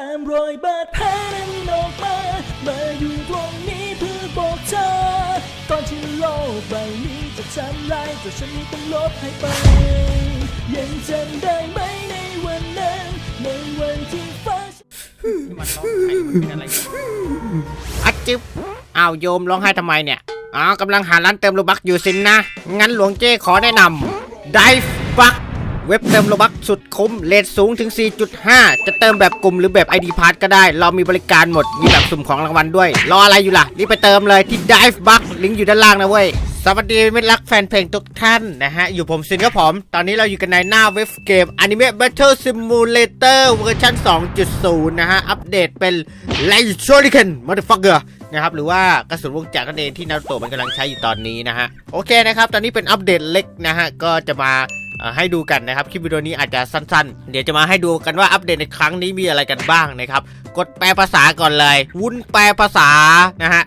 ตามรอยบาดแผลนั้นออกมา มาอยู่ตรงนี้เพื่อบอกเธอ ก่อนที่โลกใบนี้จะทำลายแต่ฉันนี้ต้องลบให้ไป ยังจำได้ไหมในวันนั้น ในวันที่ฟ้ามันร้องไห้มันเป็นอะไรอัดจิ๊บอ้าวโยมร้องไห้ทำไมเนี่ยอ๋อกำลังหาร้านเติมโลบักอยู่สินนะ งั้นหลวงเจ้ขอแนะนำ Dive Buck เว็บเติมโลบักสุดคุ้มเลทสูงถึง 4.5 จะเติมแบบกลุ่มหรือแบบ ID p a s s ก็ได้ เรามีบริการหมด มีแบบสุ่มของรางวัลด้วย รออะไรอยู่ล่ะ รีบไปเติมเลยที่ Dive Buck ลิงก์อยู่ด้านล่างนะเว้ย สวัสดีมิตรรักแฟนเพลงทุกท่านนะฮะ อยู่ผมซินครับผม ตอนนี้เราอยู่กันในหน้าเว็บเกม Anime Battle Simulator เวอร์ชัน2.0 นะฮะ อัปเดตเป็น l i g h t s h o r i k e n Motherfucker นะครับหรือว่ากระสุนวงจักรนั่นเองที่นารูโตะมันกำลังใช้อยู่ตอนนี้นะฮะ โอเคนะครับ ตอนนี้เป็นอัปเดตเล็กนะฮะ ก็จะมา ให้ดูกันนะครับ คลิปวิดีโอนี้อาจจะสั้นๆ เดี๋ยวจะมาให้ดูกันว่าอัปเดตในครั้งนี้มีอะไรกันบ้างนะครับ กดแปลภาษาก่อนเลย วุ้นแปลภาษานะฮะ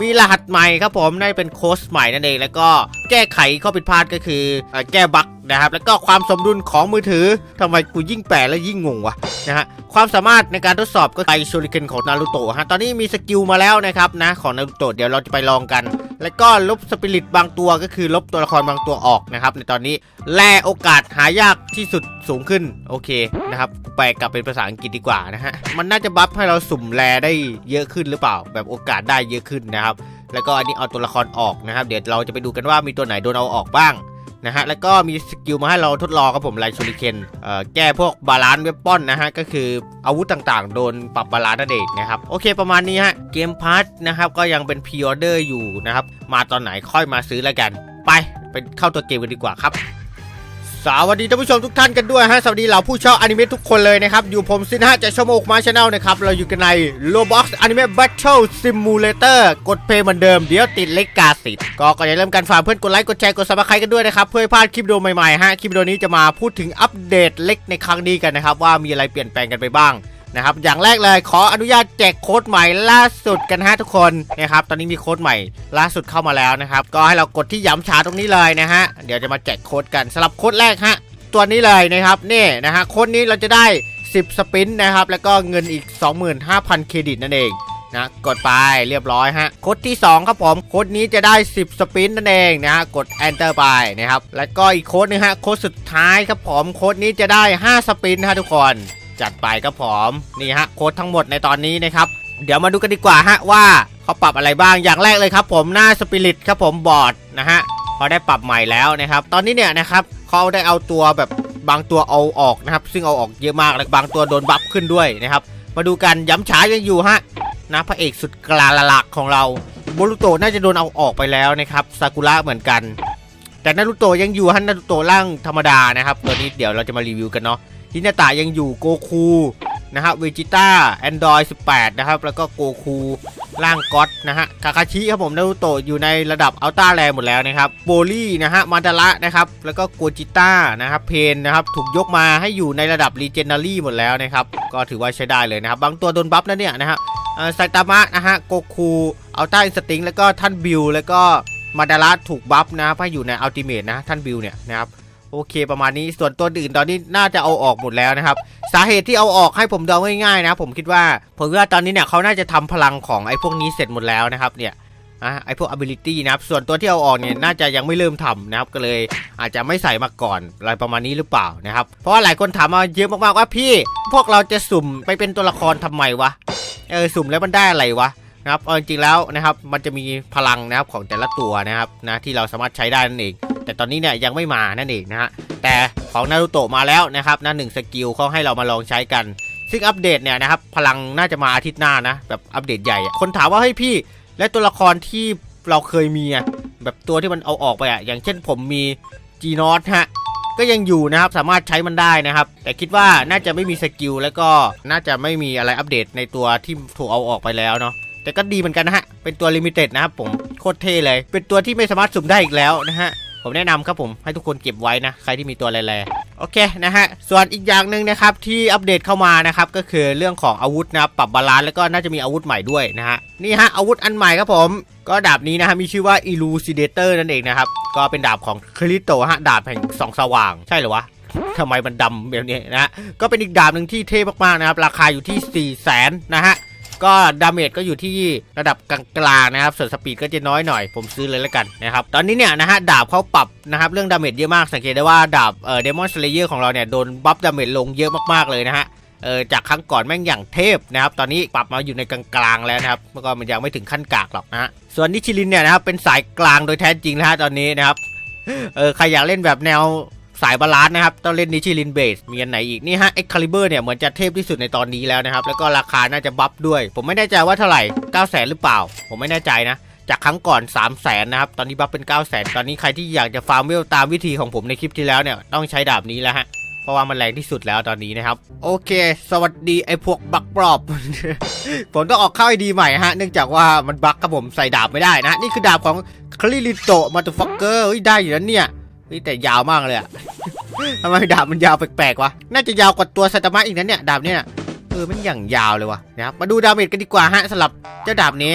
มีรหัสใหม่ครับผมได้เป็นโค้ดใหม่นั่นเองแล้วก็แก้ไขข้อผิดพลาดก็คือแก้บั๊กนะครับ แล้วก็ความสมดุลของมือถือทำไมกูยิ่งแปลแล้วยิ่งงงวะนะฮะความสามารถในการทดสอบก็ไอโชริเคนของนารูโตะฮะตอนนี้มีสกิลมาแล้วนะครับนะของนารูโตะเดี๋ยวเราจะไปลองกัน แล้วก็ลบสปิริตบางตัวก็คือลบตัวละครบางตัวออกนะครับในตอนนี้แลโอกาสหายากที่สุดสูงขึ้นโอเคนะครับแปลกลับเป็นภาษาอังกฤษดีกว่านะฮะมันน่าจะบัฟให้เราสุ่มแลได้เยอะขึ้นหรือเปล่า แบบโอกาสได้เยอะขึ้นนะครับ แล้วก็อันนี้เอาตัวละครออกนะครับ เดี๋ยวเราจะไปดูกันว่ามีตัวไหนโดนเอาออกบ้างนะฮะแล้วก็มีสกิลมาให้เราทดลองครับผมไลชูริเคนเอ่อแก้พวกบาลานซ์เวปอนนะฮะก็คืออาวุธต่างๆ โดนปรับบาลานซ์นั่นเองนะครับโอเคประมาณนี้ฮะเกมพาร์ทนะครับก็ยังเป็นพรีออเดอร์อยู่นะครับมาตอนไหนค่อยมาซื้อแล้วกัน ไปไปเข้าตัวเกมกันดีกว่าครับ สวัสดีท่านผู้ชมทุกท่านกันด้วยฮะสวัสดีเหล่าผู้ชอบอนิเมะทุกคนเลยนะครับ อยู่ผมซินฮะจากช่องโมกมาชาแนลนะครับ เราอยู่กันใน Roblox Anime Battle Simulator กดเพลย์เหมือนเดิม เดี๋ยวติดเล็กกาสิทธ์ก็ก่อนจะเริ่มการฝากเพื่อนกดไลค์ กดแชร์ กดซับสไครต์กันด้วยนะครับ เพื่อพลาดคลิปวิดีโอใหม่ๆฮะคลิปวิดีโอนี้จะมาพูดถึงอัปเดตเล็กในครั้งนี้กันนะครับ ว่ามีอะไรเปลี่ยนแปลงกันไปบ้าง นะครับอย่างแรกเลยขออนุญาตแจกโค้ดใหม่ล่าสุดกันฮะทุกคนนะครับตอนนี้มีโค้ดใหม่ล่าสุดเข้ามาแล้วนะครับก็ให้เรากดที่ย้ำชาตรงนี้เลยนะฮะเดี๋ยวจะมาแจกโค้ดกันสำหรับโค้ดแรกฮะตัวนี้เลยนะครับนี่นะฮะโค้ดนี้เราจะได้ 10 สปินนะครับแล้วก็เงินอีก 25,000 เครดิตนั่นเองนะกดไปเรียบร้อยฮะโค้ดที่ 2 ครับผมโค้ดนี้จะได้ 10 สปินนั่นเองนะฮะกด enter ไปนะครับแล้วก็อีกโค้ดนึงฮะโค้ดสุดท้ายครับผมโค้ดนี้จะได้ 5 สปินฮะทุกคน จัดไปครับผมนี่ฮะโค้ดทั้งหมดในตอนนี้นะครับเดี๋ยวมาดูกันดีกว่าฮะว่าเขาปรับอะไรบ้างอย่างแรกเลยครับผมหน้าสปิริตครับผมบอร์ดนะฮะเขาได้ปรับใหม่แล้วนะครับ ตอนนี้เนี่ยนะครับเขาได้เอาตัวแบบบางตัวเอาออกนะครับ ซึ่งเอาออกเยอะมากแล้วบางตัวโดนบัฟขึ้นด้วยนะครับ มาดูกันย้ำช้ายังอยู่ฮะนะพระเอกสุดกลาละลักของเราโบรุโตะน่าจะโดนเอาออกไปแล้วนะครับซากุระเหมือนกัน แต่นารุโตะยังอยู่ฮะนารุโตะร่างธรรมดานะครับตัวนี้เดี๋ยวเราจะมารีวิวกันเนาะ ฮินาตะยังอยู่โกคูนะครับเวจิต้าแอนดรอย18 นะครับ แล้วก็โกคูร่างก็อตนะฮะ คาคาชิครับผมนารูโตะอยู่ในระดับอัลต้าแรหมดแล้วนะครับ โบลี่นะฮะมันดาระนะครับ แล้วก็โกจิต้านะครับ เพนนะครับ ถูกยกมาให้อยู่ในระดับรีเจน n ารี่หมดแล้วนะครับ ก็ถือว่าใช้ได้เลยนะครับ บางตัวโดนบัฟนะเนี่ยนะฮะไซตามะนะฮะ โกคูอัลต้าอินสติงแล้วก็ท่านบิล แล้วก็มาดาระถูกบัฟนะครับให้อยู่ในอัลติเมทนะ ท่านบิลเนี่ยนะครับ โอเคประมาณนี้ส่วนตัวอื่นตอนนี้น่าจะเอาออกหมดแล้วนะครับ สาเหตุที่เอาออกให้ผมเดาง่ายๆนะ ผมคิดว่าผมว่าตอนนี้เนี่ยเขาน่าจะทำพลังของไอ้พวกนี้เสร็จหมดแล้วนะครับเนี่ยอะไอ้พวก ability นะครับ ส่วนตัวที่เอาออกเนี่ยน่าจะยังไม่เริ่มทำนะครับ ก็เลยอาจจะไม่ใส่มาก่อนอะไรประมาณนี้หรือเปล่านะครับ เพราะว่าหลายคนถามมาเยอะมากๆว่าพี่ พวกเราจะสุ่มไปเป็นตัวละครทำไมวะ เออสุ่มแล้วมันได้อะไรวะนะครับเอาจริงๆแล้วนะครับ มันจะมีพลังนะครับของแต่ละตัวนะครับนะที่เราสามารถใช้ได้นั่นเอง แต่ตอนนี้เนี่ยยังไม่มานั่นเองนะฮะแต่ของนารูโตะมาแล้วนะครับนะหนึ่งสกิลเขาให้เรามาลองใช้กันซึ่งอัปเดตเนี่ยนะครับพลังน่าจะมาอาทิตย์หน้านะแบบอัปเดตใหญ่ คนถามว่าเฮ้พี่และตัวละครที่เราเคยมีอะแบบตัวที่มันเอาออกไปอะอย่างเช่นผมมีจีนอตฮะก็ยังอยู่นะครับสามารถใช้มันได้นะครับ แต่คิดว่าน่าจะไม่มีสกิลแล้วก็น่าจะไม่มีอะไรอัปเดตในตัวที่ถูกเอาออกไปแล้วเนาะแต่ก็ดีเหมือนกันนะฮะเป็นตัวลิมิเต็ดนะครับผมโคตรเท่เลย เป็นตัวที่ไม่สามารถสุ่มได้อีกแล้วนะฮะ ผมแนะนำครับผมให้ทุกคนเก็บไว้นะใครที่มีตัวแร่ๆโอเคนะฮะส่วนอีกอย่างหนึ่งนะครับที่อัปเดตเข้ามานะครับก็คือเรื่องของอาวุธนะครับปรับบาลานซ์แล้วก็น่าจะมีอาวุธใหม่ด้วยนะฮะนี่ฮะอาวุธอันใหม่ครับผม ก็ดาบนี้นะฮะมีชื่อว่า Elucidator นั่นเองนะครับก็เป็นดาบของคริโตฮะดาบแห่งสองสว่างใช่หรอวะทำไมมันดำแบบนี้นะฮะก็เป็นอีกดาบหนึ่งที่เท่มากๆนะครับราคาอยู่ที่4ี่แสนนะฮะ ก็ดาเมจก็อยู่ที่ระดับกลางๆนะครับ ส่วนสปีดก็จะน้อยหน่อย ผมซื้อเลยแล้วกันนะครับ ตอนนี้เนี่ยนะฮะดาบเขาปรับนะครับเรื่องดาเมจเยอะมาก สังเกตได้ว่าดาบเอ่อเดมอนสเลเยอร์ของเราเนี่ยโดนบัฟดาเมจลงเยอะมากๆเลยนะฮะเออจากครั้งก่อนแม่งอย่างเทพนะครับ ตอนนี้ปรับมาอยู่ในกลางๆแล้วนะครับเมื่อก่อนมันยังไม่ถึงขั้นกากหรอกนะฮะ ส่วนนิชิลินเนี่ยนะครับเป็นสายกลางโดยแท้จริงนะฮะตอนนี้นะครับ เออใครอยากเล่นแบบแนว สายบาลานซ์นะครับ ต้องเล่นนิชิลินเบสมีอันไหนอีก นี่ฮะเอ็กคาลิเบอร์เนี่ยเหมือนจะเทพที่สุดในตอนนี้แล้วนะครับ แล้วก็ราคาน่าจะบัฟด้วย ผมไม่แน่ใจว่าเท่าไหร่9 0 0 0 0หรือเปล่า ผมไม่แน่ใจนะ จากครั้งก่อน 3 0 0แสนนะครับ ตอนนี้บัฟเป็น 9 0 0 0 0ตอนนี้ใครที่อยากจะฟาร์มเวลตามวิธีของผมในคลิปที่แล้วเนี่ยต้องใช้ดาบนี้แล้วฮะเพราะว่ามันแรงที่สุดแล้วตอนนี้นะครับ โอเค สวัสดีไอ้พวกบักปลอบ ผมต้องออกเข้าไอดีใหม่ฮะ เนื่องจากว่ามันบักกับผมใส่ดาบไม่ได้นะ นี่คือดาบของคลิลิโตมาตุฟักเกอร์ได้อยู่แล้วเนี่ย เฮ้ยแต่ยาวมากเลยอะทำไมดาบมันยาวแปลกๆวะ น่าจะยาวกว่าตัวไซตามะอีกนะเนี่ยดาบเนี่ยเออมันอย่างยาวเลยวะนะครับมาดูดาเมจกันดีกว่าฮะสำหรับเจ้าดาบนี้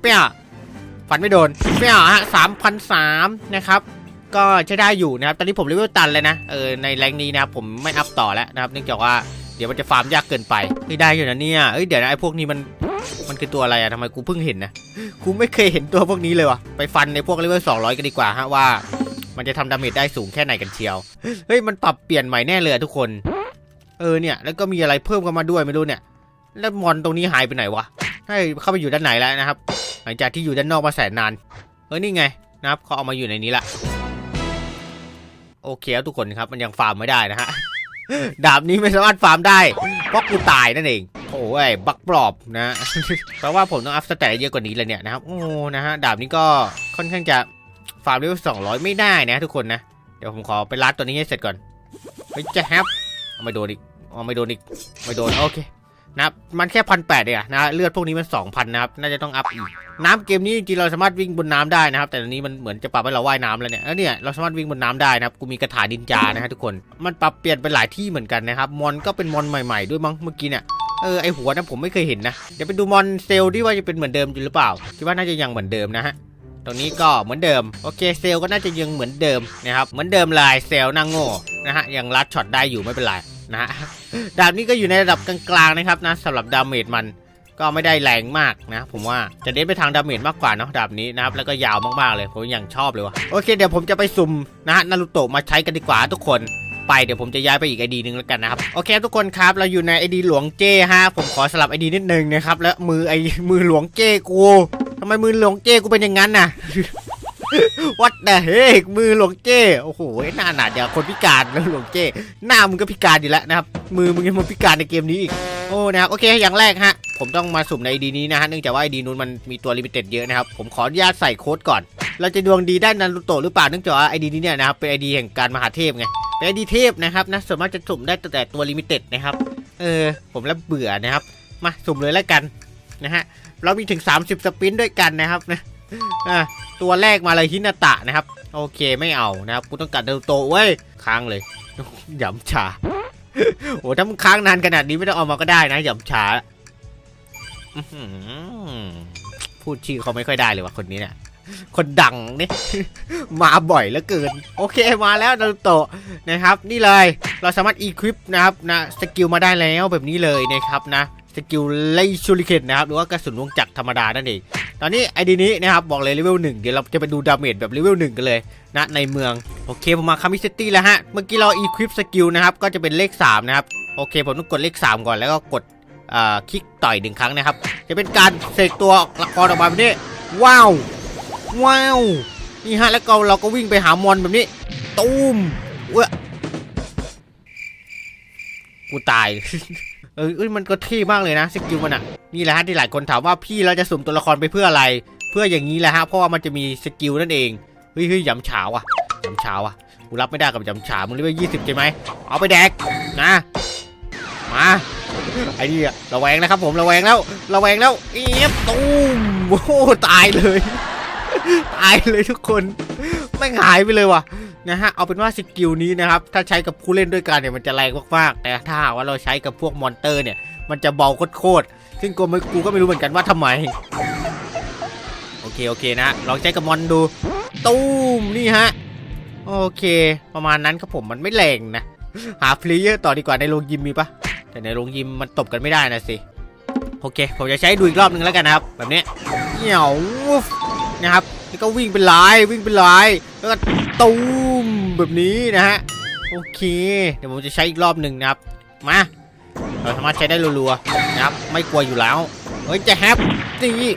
เปี้ยฟันไม่โดนเปี้ยฮะสามพันสามนะครับก็ใช้ได้อยู่นะครับ ตอนนี้ผมเลเวลตันเลยนะ เออ ในแรงนี้นะครับผมไม่อัพต่อแล้วนะครับ เนื่องจากว่าเดี๋ยวมันจะฟาร์มยากเกินไปไม่ได้อยู่นะเนี่ย เอ้ย เดี๋ยวนะไอ้พวกนี้มันมันคือตัวอะไรอะทำไมกูเพิ่งเห็นนะ กูไม่เคยเห็นตัวพวกนี้เลยวะไปฟันในพวกเลเวล200กันดีกว่าฮะว่า มันจะทำดาเมจได้สูงแค่ไหนกันเชียว เฮ้ย มันปรับเปลี่ยนใหม่แน่เลยทุกคน เออเนี่ย แล้วก็มีอะไรเพิ่มเข้ามาด้วยไม่รู้เนี่ย แล้วมอนตรงนี้หายไปไหนวะ ให้เข้าไปอยู่ด้านไหนแล้วนะครับ หลังจากที่อยู่ด้านนอกมาแสนนาน เออนี่ไงนะครับเขาเอามาอยู่ในนี้ละ โอเคครับทุกคนครับ มันยังฟาร์มไม่ได้นะฮะ ดาบนี้ไม่สามารถฟาร์มได้ เพราะกูตายนั่นเองโอ้ยบักปลอบนะแปลว่าผมต้องอัพสเตตเยอะกว่านี้เลยเนี่ยนะครับ โอ้ นะฮะ ดาบนี้ก็ค่อนข้างจะ ฟาร์มเลเวลสองร้อยไม่ได้นะทุกคนนะ เดี๋ยวผมขอไปรัดตัวนี้ให้เสร็จก่อนเฮ้ยจะแฮปเอาไม่โดนอีกเอาไม่โดนอีกไม่โดนโอเคนะครับมันแค่พันแปดเองนะเลือดพวกนี้มันสองพันนะครับน่าจะต้องอัพอีกน้ำเกมนี้จริงๆเราสามารถวิ่งบนน้ำได้นะครับ แต่ตอนนี้มันเหมือนจะปรับให้เราว่ายน้ำแล้วเนี่ยแล้วเนี่ยเราสามารถวิ่งบนน้ำได้นะครับกูมีกระถาดินจานะฮะทุกคนมันปรับเปลี่ยนไปหลายที่เหมือนกันนะครับมอนก็เป็นมอนใหม่ๆด้วยมั้งเมื่อกี้เนี่ยเออไอหัวนะผมไม่เคยเห็นนะเดี๋ยวไปดูมอนเซลที่ว่าจะเป็นเหมือนเดิมอยู่หรือเปล่าคิดว่าน่าจะยังเหมือนเดิมนะฮะ ตรงนี้ก็เหมือนเดิม โอเคเซลก็น่าจะยังเหมือนเดิมนะครับ เหมือนเดิมลายเซลนางโง่นะฮะ ยังรัดช็อตได้อยู่ไม่เป็นไรนะฮะ ดาบนี้ก็อยู่ในระดับกลางๆนะครับนะสำหรับดาเมจมันก็ไม่ได้แรงมากนะ ผมว่าจะเน้นไปทางดาเมจมากกว่าเนาะดาบนี้นะครับแล้วก็ยาวมากๆเลยผมอย่างชอบเลยว่ะโอเคเดี๋ยวผมจะไปซุ่มนะฮะนารูโตะมาใช้กันดีกว่าทุกคนไปเดี๋ยวผมจะย้ายไปอีกไอดีนึงแล้วกันนะครับโอเคทุกคนครับเราอยู่ในไอดีหลวงเจ้ฮะผมขอสลับไอดีนิดนึงนะครับแล้วมือไอมือหลวงเจ้กู ทำไมมือหลวงเจ้กูเป็นอย่างนั้นน่ะ วัดแต่เฮ้ยมือหลวงเจ้โอ้โหหน้าหนาเดี๋ยวคนพิการแล้วหลวงเจ้หน้ามึงก็พิการอยู่แล้วนะครับ มือมึงยังมาพิการในเกมนี้อีกโอ้นะครับโอเคอย่างแรกฮะผมต้องมาสุ่มในไอดีนี้นะฮะเนื่องจากว่าไอดีนู้นมันมีตัวลิมิเต็ดเยอะนะครับผมขออนุญาตใส่โค้ดก่อน เราจะดวงดีได้นารูโตหรือเปล่าเนื่องจากว่าไอดีนี้เนี่ยนะครับเป็นไอดีแห่งการมหาเทพไงเป็นไอดีเทพนะครับนะส่วนมากจะสุ่มได้แต่ตัวลิมิเต็ดนะครับเออผมแล้วเบื่อนะครับมาสุ่มเลยแล้วกันนะฮะ เรามีถึง 30 สปินด้วยกันนะครับนะตัวแรกมาเลยฮินาตะนะครับ โอเคไม่เอานะครับกูต้องการนารูโตเว้ยค้างเลยหยำชาโอ้ถ้ามึงค้างนานขนาดนี้ไม่ต้องเอามาก็ได้นะหย่ำช้าพูดชื่อเขาไม่ค่อยได้เลยว่ะคนนี้เนี่ยคนดังนี่มาบ่อยเหลือเกิน โอเคมาแล้วนารุโตะนะครับ นี่เลยเราสามารถอีควิปนะครับนะสกิลมาได้แล้วแบบนี้เลยนะครับนะ กิลไลชูริเคนนะครับหรือว่ากระสุนวงจักรธรรมดานั่นเองตอนนี้ไอดีนี้นะครับบอกเลยเลเวลหนึ่งเดี๋ยวเราจะไปดูดาเมจแบบเลเวลหนึ่งกันเลยนะในเมืองโอเคผมมาคามิเซตี้แล้วฮะเมื่อกี้เราอีควิปสกิลนะครับก็จะเป็นเลข3นะครับโอเคผมต้องกดเลข 3 ก่อนแล้วก็กดอ่าคลิกต่อยหนึ่งครั้งนะครับ จะเป็นการเสกตัวละครออกมาแบบนี้ว้าวว้าวนี่ฮะแล้วก็เราก็วิ่งไปหามอนแบบนี้ตูมเว้กูตาย เออเอ้ยมันก็เท่มากเลยนะสกิลมันอะนี่แหละฮะที่หลายคนถามว่าพี่เราจะสุ่มตัวละครไปเพื่ออะไร เพื่ออย่างนี้แหละฮะเพราะว่ามันจะมีสกิลนั่นเองเฮ้ยเฮ้ยยำเฉาอะยำเฉาอะกูรับไม่ได้กับยำฉามึงเรียกว่ายี่สิบใช่ไหมเอาไปแดกนะมาไอ้นี่อะระแวงนะครับผมระแวงแล้วระแวงแล้วเอี๊ยบตูมโอ้ตายเลยตายเลยทุกคนไม่หายไปเลยว่ะ นะฮะเอาเป็นว่าสกิลนี้นะครับถ้าใช้กับผู้เล่นด้วยกันเนี่ยมันจะแรงมากๆแต่ถ้าว่าเราใช้กับพวกมอนเตอร์เนี่ยมันจะเบาโคตรๆซึ่งกูไม่กูก็ไม่รู้เหมือนกันว่าทำไมโอเคโอเคนะลองใช้กับมอนดูตูมนี่ฮะโอเค ประมาณนั้นครับผมมันไม่แรงนะหาเพลเยอร์ต่อดีกว่าในโรงยิมมีปะแต่ในโรงยิมมันตบกันไม่ได้นะสิโอเค ผมจะใช้ดูอีกรอบหนึ่งแล้วกันนะครับ แบบนี้เหี่ยวนะครับ แล้วก็วิ่งเป็นลายวิ่งเป็นลายแล้วก็ตูมแบบนี้นะฮะโอเค เดี๋ยวผมจะใช้อีกรอบหนึ่งนะครับมาเราสามารถใช้ได้รัวๆนะครับ ไม่กลัวอยู่แล้วเฮ้ยจะแฮปนี่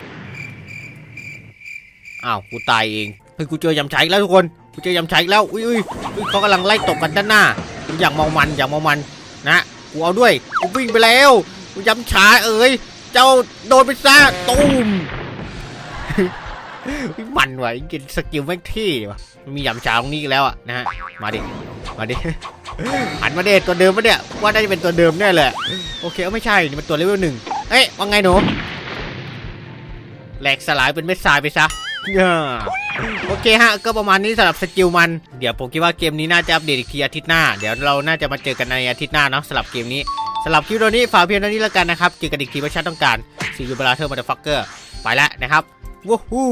อ้าวกูตายเองเฮ้ยกูเจอยำชัยอีกแล้วทุกคนกูเจอยำชัยอีกแล้วอุ้ยอุ้ยเขากำลังไล่ตบกันด้านหน้าอย่ากเมามันอย่ากเมามันนะกูเอาด้วยกูวิ่งไปแล้วกูยำช้าเอ้ยเจ้าโดนไปซะตูม มันว่ะไอ้กินสกิลแม่งเที่ว่ะมียำชาตรงนี้อีกแล้วอะนะฮะมาดิมาดิหันมาเดตัวเดิมปะเนี่ยว่าน่าจะเป็นตัวเดิมแน่เลยโอเคเอาไม่ใช่นี่มันตัวเลเวลหนึ่งเอ้ยว่าไงหนูแหลกสลายเป็นเม็ดทรายไปซะโอเคฮะ ก็ประมาณนี้สำหรับสกิลมัน เดี๋ยวผมคิดว่าเกมนี้น่าจะอัปเดตอีกทีอาทิตย์หน้า เดี๋ยวเราน่าจะมาเจอกันในอาทิตย์หน้าเนาะสำหรับเกมนี้สำหรับคลิปตัวนี้ฝากเพียงเท่านี้แล้วกันนะครับ เจอกันอีกทีว่าชาติต้องการซีอูเบลาเธอร์มาเดฟักเกอร์ไปแล้วนะครับ วู้ฮู้